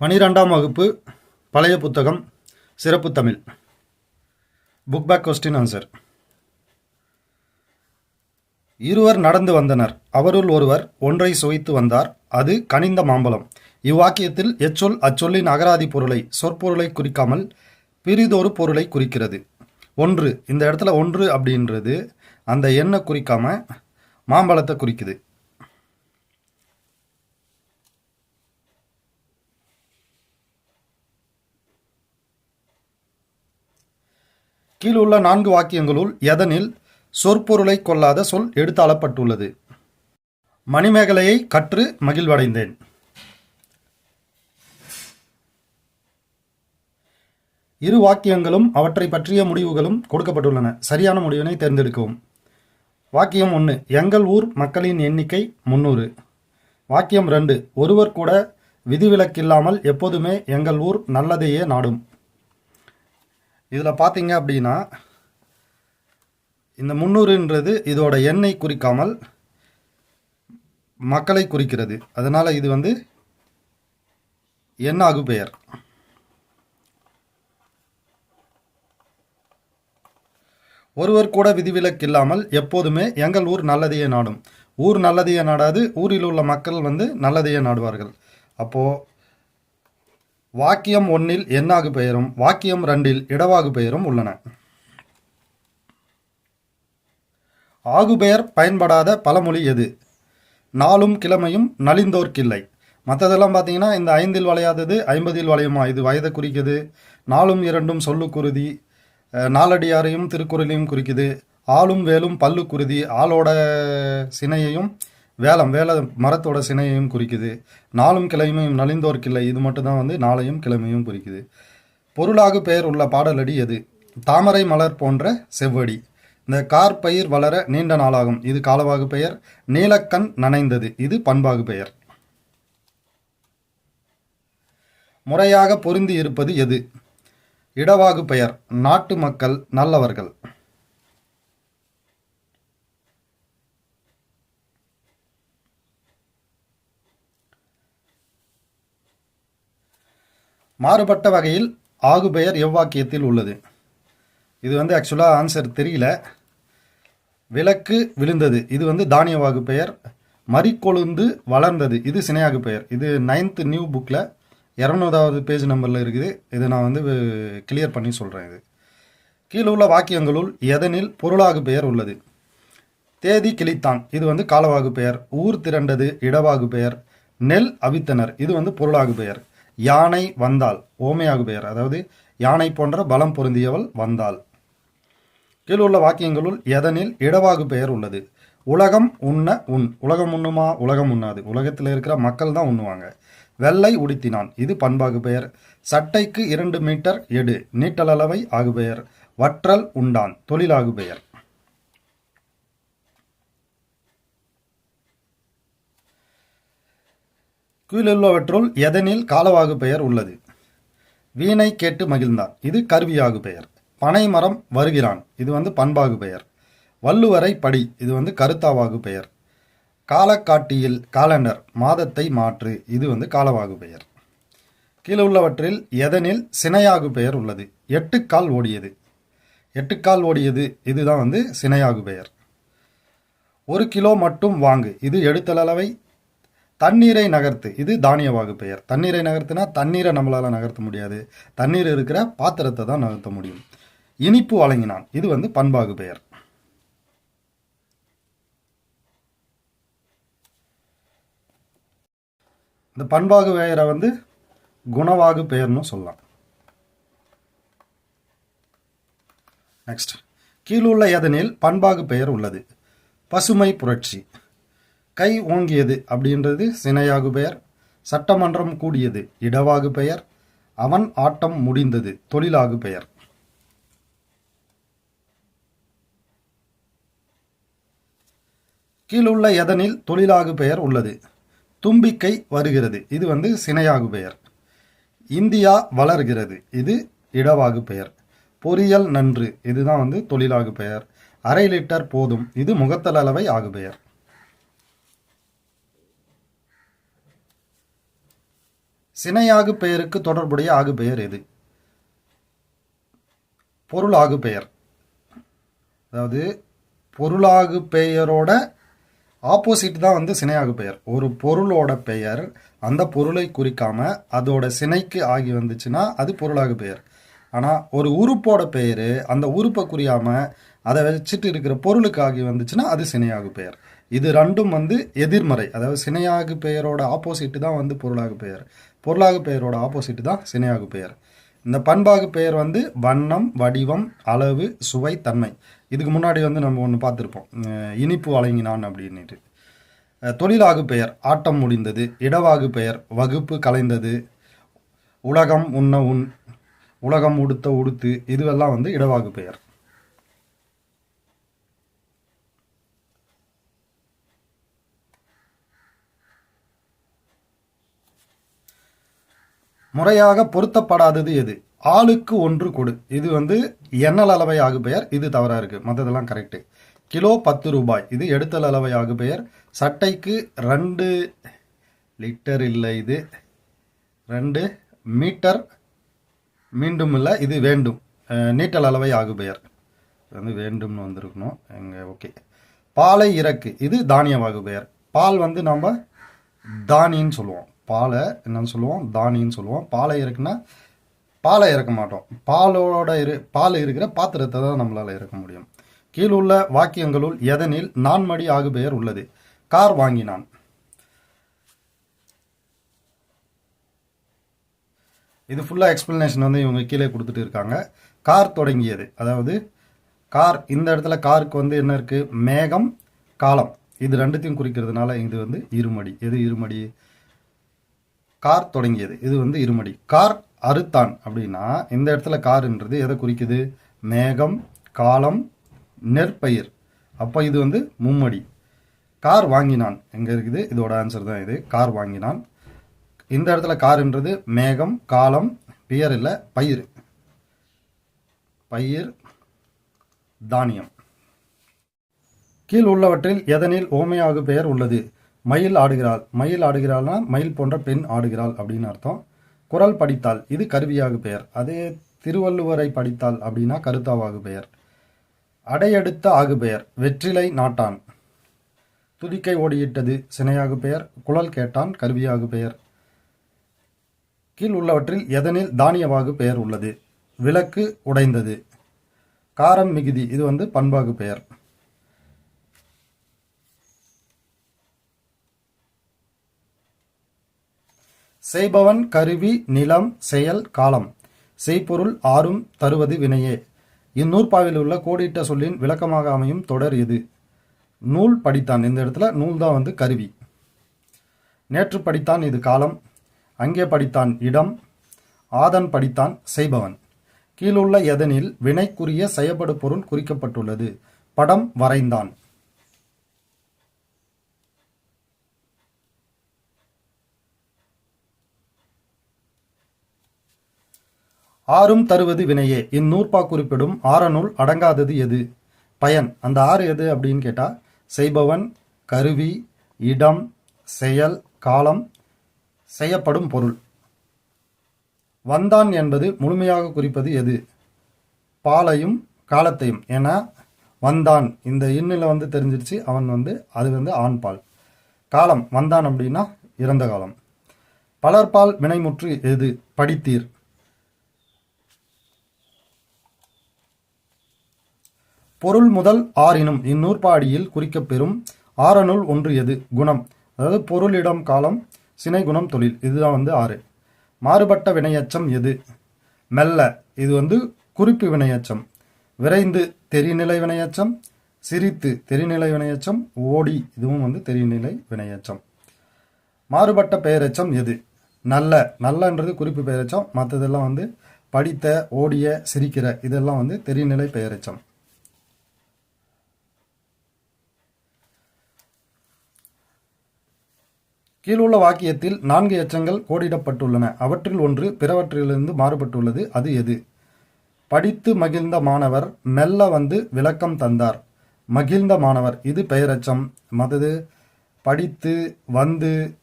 பனிரெண்டாம் வகுப்பு பழைய புத்தகம் சிறப்பு Tamil. Book back question answer இருவர் நடந்து வந்தனர். அவருள் ஒருவர் ஒன்றை சுவைத்து வந்தார். அது கனிந்த மாம்பழம். இவ்வாக்கியத்தில் எச்சொல் அச்சொல்லின் அகராதி பொருளை சொற்பொருளை குறிக்காமல் பிரிதொரு பொருளை குறிக்கிறது. ஒன்று இந்த இடத்துல ஒன்று அப்படின்றது அந்த எண்ணை குறிக்காம மாம்பழத்தை குறிக்குது. கீழுள்ள நான்கு வாக்கியங்களுள் எதனில் சொற்பொருளை கொள்ளாத சொல் எடுத்தாளப்பட்டுள்ளது. மணிமேகலையை கற்று மகிழ்வடைந்தேன். இரு வாக்கியங்களும் அவற்றை பற்றிய முடிவுகளும் கொடுக்கப்பட்டுள்ளன. சரியான முடிவினை தேர்ந்தெடுக்கவும். வாக்கியம் ஒன்று எங்கள் ஊர் மக்களின் எண்ணிக்கை முந்நூறு வாக்கியம் ரெண்டு ஒருவர் கூட விதிவிலக்கில்லாமல் எப்போதுமே எங்கள் ஊர் நல்லதையே நாடும். இதில் பார்த்தீங்க அப்படின்னா இந்த முந்நூறுன்றது இதோட எண்ணை குறிக்காமல் மக்களை குறிக்கிறது. அதனால் இது வந்து எண்ணாகு பெயர். ஒருவர் கூட விதிவிலக்கு இல்லாமல் எப்போதுமே எங்கள் ஊர் நல்லதையே நாடும். ஊர் நல்லதையே நாடாது ஊரில் உள்ள மக்கள் வந்து நல்லதையே நாடுவார்கள். அப்போது வாக்கியம் ஒன்றில் எண்ணாகு பெயரும் வாக்கியம் ரெண்டில் இடவாகு பெயரும் உள்ளன. ஆகுபெயர் பயன்படாத பழமொழி எது? நாளும் கிழமையும் நலிந்தோர்க்கில்லை. மற்றதெல்லாம் பார்த்தீங்கன்னா இந்த ஐந்தில் வளையாதது ஐம்பதில் வளையுமா? இது வயதை குறிக்குது. நாளும் இரண்டும் சொல்லுக்குருதி நாலடியாரையும் திருக்குறளையும் குறிக்குது. ஆளும் வேலும் பல்லு குருதி ஆளோட சினையையும் வேலம் வேல மரத்தோட சினையையும் குறிக்குது. நாளும் கிழமையும் நலிந்தோர்க்கில்லை இது மட்டும்தான் வந்து நாளையும் கிழமையும் குறிக்குது. பொருளாகு பெயர் உள்ள பாடலடி எது? தாமரை மலர் போன்ற செவ்வடி. இந்த கார் பயிர் வளர நீண்ட நாளாகும். இது காலவாகு பெயர். நீலக்கண் நனைந்தது. இது பண்பாகு பெயர். முறையாக பொருந்தி இருப்பது எது? இடவாகு பெயர். நாட்டு மக்கள் நல்லவர்கள். மாறுபட்ட வகையில் ஆகுபெயர் எவ்வாக்கியத்தில் உள்ளது? இது வந்து ஆக்சுவலாக ஆன்சர் தெரியல. விளக்கு விழுந்தது. இது வந்து தானியவாகு பெயர் மறிக்கொழுந்து வளர்ந்தது. இது சினையாகு பெயர் இது நைன்த் நியூ புக்கில் இரநூறாவது பேஜ் நம்பரில் இருக்குது. இதை நான் வந்து கிளியர் பண்ணி சொல்கிறேன் இது. கீழே உள்ள வாக்கியங்களுள் எதனில் பொருளாகு பெயர் உள்ளது? தேதி கிளித்தான் இது வந்து காலவாகு பெயர் ஊர் திரண்டது இடவாகு பெயர் நெல் அவித்தனர். இது வந்து பொருளாகு பெயர் யானை வந்தாள் ஓமையாகு பெயர் அதாவது யானை போன்ற பலம் பொருந்தியவள் வந்தாள். கீழுள்ள வாக்கியங்களுள் எதனில் இடவாகு பெயர் உள்ளது? உலகம் உண்ண உண். உலகம் உண்ணுமா? உலகம் உண்ணாது. உலகத்தில் இருக்கிற மக்கள் தான் உண்ணுவாங்க. வெள்ளை உடுத்தினான். இது பண்பாகு பெயர் சட்டைக்கு இரண்டு மீட்டர் எடு. நீட்டளவை ஆகு பெயர் வற்றல் உண்டான். தொழிலாகு பெயர் கீழுள்ளவற்றுள் எதனில் காலவாகு பெயர் உள்ளது? வீணை கேட்டு மகிழ்ந்தான் இது கருவியாகு பெயர். பனைமரம் வருகிறான். இது வந்து பண்பாகு பெயர். வள்ளுவரை படி. இது வந்து கருத்தாவாகு பெயர். காலக்காட்டியில் காலண்டர். மாதத்தை மாற்று. இது வந்து காலவாகு பெயர். கீழே உள்ளவற்றில் எதனில் சினையாகு பெயர் உள்ளது? எட்டுக்கால் ஓடியது. எட்டுக்கால் ஓடியது. இதுதான் வந்து சினையாகு பெயர். ஒரு கிலோ மட்டும் வாங்கு. இது எழுத்தளவை தண்ணீரை நகர்த்து இது தானிய வாகு பெயர். தண்ணீரை நகர்த்துனா தண்ணீரை நம்மளால நகர்த்த முடியாது. தண்ணீர் இருக்கிற பாத்திரத்தை தான் நகர்த்த முடியும். இனிப்பு வழங்கினான். இது வந்து பண்பாகு பெயர். இந்த பண்பாகு பெயரை வந்து குணவாகு பெயர்னு சொல்லலாம். நெக்ஸ்ட் கீழுள்ள எதனில் பண்பாகு பெயர் உள்ளது. பசுமை புரட்சி. கை ஓங்கியது அப்படின்றது சினையாகு பெயர் சட்டமன்றம் கூடியது இடவாகு பெயர் அவன் ஆட்டம் முடிந்தது தொழிலாகு பெயர். கீழுள்ள எதனில் தொழிலாகு பெயர் உள்ளது? தும்பிக்கை வருகிறது இது வந்து சினையாகு பெயர். இந்தியா வளர்கிறது இது இடவாகு பெயர். பொறியியல் நன்று இதுதான் வந்து தொழிலாகு பெயர். அரை லிட்டர் போதும் இது முகத்தளவை ஆகு பெயர். சினையாகு பெயருக்கு தொடர்புடைய ஆகு பெயர் எது? பொருளாகு பெயர். அதாவது பொருளாகு பெயரோட ஆப்போசிட் தான் வந்து சினையாகு பெயர். ஒரு பொருளோட பெயர் அந்த பொருளை குறிக்காம அதோட சினைக்கு ஆகி வந்துச்சுன்னா அது பொருளாகு பெயர். ஆனால் ஒரு உறுப்போட பெயர் அந்த உறுப்பை குறியாம அதை வச்சுட்டு இருக்கிற பொருளுக்கு ஆகி வந்துச்சுன்னா அது சினையாகு பெயர். இது ரெண்டும் வந்து எதிர்மறை. அதாவது சினையாகு பெயரோட ஆப்போசிட் தான் வந்து பொருளாகு பெயர். பொருளாகு பெயரோட ஆப்போசிட் தான் சினையாகு பெயர். இந்த பண்பாகு பெயர் வந்து வண்ணம் வடிவம் அளவு சுவை தன்மை. இதுக்கு முன்னாடி வந்து நம்ம ஒன்று பார்த்துருப்போம். இனிப்பு வழங்கினான் அப்படின்ட்டு தொழிலாகு பெயர் ஆட்டம் முடிந்தது இடவாகு பெயர் வகுப்பு கலைந்தது உலகம் உண்ண உண் உலகம் உடுத்த உடுத்து இதுவெல்லாம் வந்து இடவாகு பெயர். முறையாக பொருத்தப்படாதது எது? ஆளுக்கு ஒன்று கொடு. இது வந்து எண்ணல் அளவை ஆகு பெயர் இது தவறா இருக்கு. மற்றதெல்லாம் கரெக்டு கிலோ பத்து ரூபாய். இது எடுத்தல் அளவை ஆகு பெயர் சட்டைக்கு ரெண்டு லிட்டர் இல்லை இது. ரெண்டு மீட்டர் மீண்டும் இல்லை. இது வேண்டும். நீட்டல் அளவை ஆகு பெயர் இது வந்து வேண்டும்னு வந்திருக்கணும். எங்கே ஓகே பாலை இறக்கு. இது தானிய வகு பெயர் பால் வந்து நம்ம தானின்னு சொல்லுவோம். பாலை என்னன்னு சொல்லுவோம் தானின்னு சொல்லுவோம். பாலை இறக்குனா பாலை இறக்க மாட்டோம். பாலோட இரு பால் இருக்கிற பாத்திரத்தை தான் நம்மளால இறக்க முடியும். கீழுள்ள வாக்கியங்களுள் எதனில் நான்மடி ஆகு பெயர் உள்ளது? கார் வாங்கினான். இது ஃபுல்லாக எக்ஸ்பிளனேஷன் வந்து இவங்க கீழே கொடுத்துட்டு இருக்காங்க. கார் தொடங்கியது. அதாவது கார் இந்த இடத்துல காருக்கு வந்து என்ன இருக்கு? மேகம் காலம். இது ரெண்டுத்தையும் குறிக்கிறதுனால இது வந்து இருமடி. எது இருமடி? கார் தொடங்கியது. இது வந்து இருமடி. கார் அறுத்தான் அப்படின்னா இந்த இடத்துல கார்ன்றது எதை குறிக்குது? மேகம் காலம் நெற்பயிர். அப்போ இது வந்து மும்மடி. கார் வாங்கினான். எங்கே இருக்குது? இதோட ஆன்சர் தான் இது. கார் வாங்கினான். இந்த இடத்துல கார்ன்றது மேகம் காலம் பியர் இல்லை பயிர். பயிர் தானியம். கீழ் உள்ளவற்றில் எதனில் ஓமையாகு பெயர் உள்ளது? மயில் ஆடுகிறாள் மயில் ஆடுகிறாள்னா மயில் போன்ற பெண் ஆடுகிறாள் அப்படின்னு அர்த்தம். குரல் படித்தாள் இது கருவியாகு பெயர். அதே திருவள்ளுவரை படித்தாள் அப்படின்னா கருத்தாவாகு பெயர். அடையெடுத்த ஆகு பெயர் வெற்றிலை நாட்டான். துதிக்கை ஓடியிட்டது சினையாகு பெயர் குழல் கேட்டான் கருவியாகு பெயர். கீழ் உள்ளவற்றில் எதனில் தானியவாகு பெயர் உள்ளது? விளக்கு உடைந்தது. காரம் மிகுதி இது வந்து பண்பாகு பெயர். செய்பவன் கருவி நிலம் செயல் காலம். செய்பொருள் ஆறும் தருவது வினையே. இந்நூற்பாவில் உள்ள கோடிட்ட சொல்லின் விளக்கமாக அமையும் தொடர் இது. நூல் படித்தான். இந்த இடத்துல நூல் தான் வந்து கருவி. நேற்று படித்தான் இது காலம். அங்கே படித்தான் இடம். ஆதன் படித்தான் செய்பவன். கீழுள்ள எதனில் வினைக்குரிய செயப்படு பொருள் குறிக்கப்பட்டுள்ளது. படம் வரைந்தான். ஆறும் தருவது வினையே. இந்நூற்பா குறிப்பிடும் ஆறனுள் அடங்காதது எது? பயன். அந்த ஆறு எது அப்படின்னு கேட்டால் செய்பவன் கருவி இடம் செயல் காலம் செய்யப்படும் பொருள். வந்தான் என்பது முழுமையாக குறிப்பது எது? பாலையும் காலத்தையும். ஏன்னா வந்தான். இந்த இன்னில் வந்து தெரிஞ்சிருச்சு. அவன் வந்து அது வந்து ஆண் பால். காலம். வந்தான் அப்படின்னா இறந்த காலம். பலர்பால் வினைமுற்று எது? படித்தீர். பொருள் முதல் ஆறினும் இந்நூற்பாடியில் குறிக்கப்பெறும் ஆறனுள் ஒன்று எது? குணம். அதாவது பொருளிடம் காலம் சினை குணம் தொழில். இதுதான் வந்து ஆறு. மாறுபட்ட வினையச்சம் எது? மெல்ல. இது வந்து குறிப்பு வினையச்சம். விரைந்து தெரிநிலை வினையச்சம் சிரித்து தெரிநிலை வினையச்சம் ஓடி. இதுவும் வந்து தெரிநிலை வினையச்சம். மாறுபட்ட பெயரச்சம் எது? நல்ல. நல்லன்றது குறிப்பு பெயரச்சம். மற்றதெல்லாம் வந்து படித்த ஓடிய சிரிக்கிற. இதெல்லாம் வந்து தெரிநிலை பெயரச்சம். கீழுள்ள வாக்கியத்தில் நான்கு எச்சங்கள் கோடிடப்பட்டுள்ளன. அவற்றில் ஒன்று பிறவற்றிலிருந்து மாறுபட்டுள்ளது. அது எது? படித்து மகிழ்ந்த மாணவர் மெல்ல வந்து விளக்கம் தந்தார். மகிழ்ந்த மாணவர் இது பெயரச்சம். மதது படித்து வந்து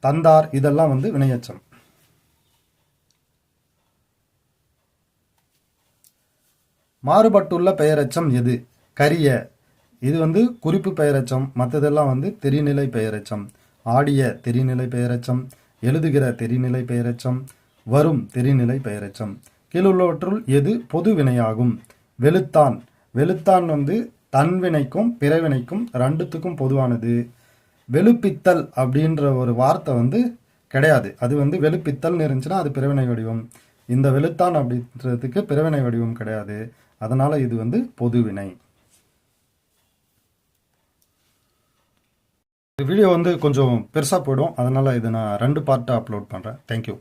தந்தார் இதெல்லாம் வந்து வினையச்சம். மாறுபட்டுள்ள பெயரச்சம் எது? கரிய. இது வந்து குறிப்பு பெயரச்சம். மற்றதெல்லாம் வந்து தெரிநிலை பெயரச்சம். ஆடிய தெரிநிலை பெயரச்சம் எழுதுகிற தெரிநிலை பெயரச்சம் வரும் தெரிநிலை பெயரச்சம். கீழுள்ளவற்றுள் எது பொது வினையாகும்? வெளுத்தான். வெளுத்தான் வந்து தன்வினைக்கும் பிறவினைக்கும் ரெண்டுத்துக்கும் பொதுவானது. வெளுப்பித்தல் அப்படின்ற ஒரு வார்த்தை வந்து கிடையாது. அது வந்து வெளுப்பித்தல்னு இருந்துச்சுன்னா அது பிறவினை வடிவம். இந்த வெளுத்தான் அப்படின்றதுக்கு பிறவினை வடிவம் கிடையாது. அதனால் இது வந்து பொதுவினை வீடியோ வந்து கொஞ்சம் பெருசாக போயிடும். அதனால் இதை நான் ரெண்டு பார்ட்டாக அப்லோட் பண்ணுறேன் தேங்க்யூ